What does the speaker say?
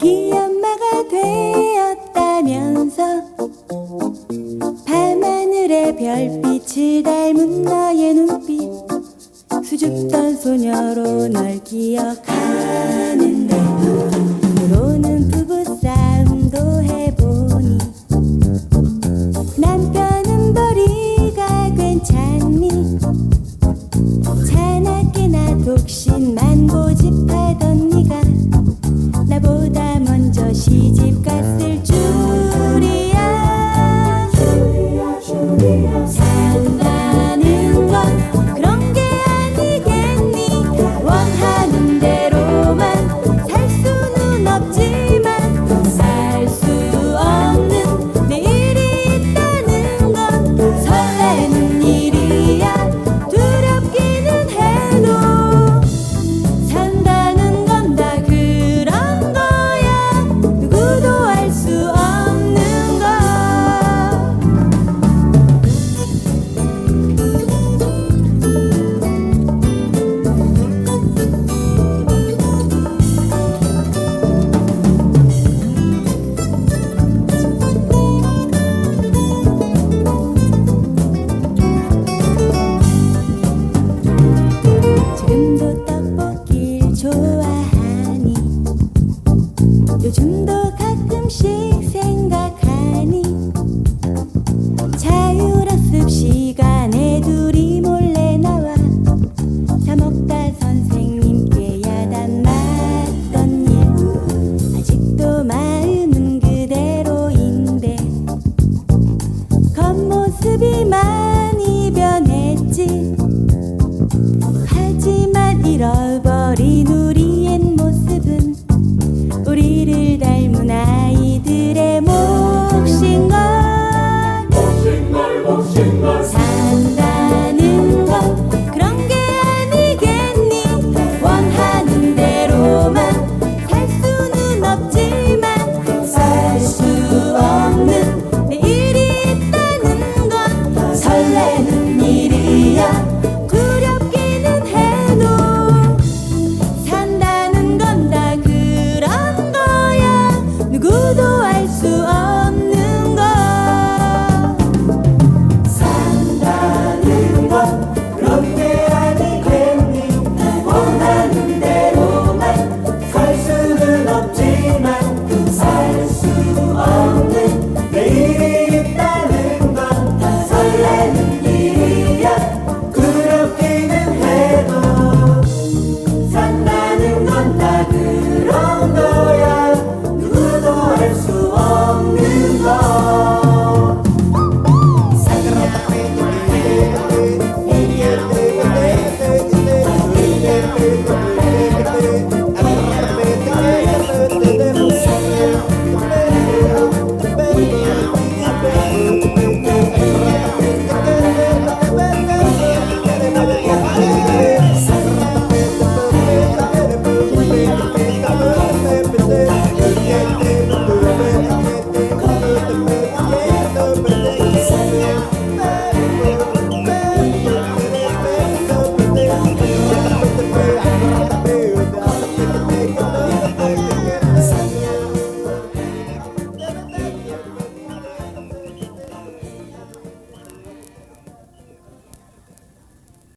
아기 엄마가 되었다면서 밤하늘의 별빛을 닮은 너의 눈빛 수줍던 소녀로 널 기억하는데 때로는 부부싸움도 해보니 남편은 벌이가 괜찮니 자나깨나 독신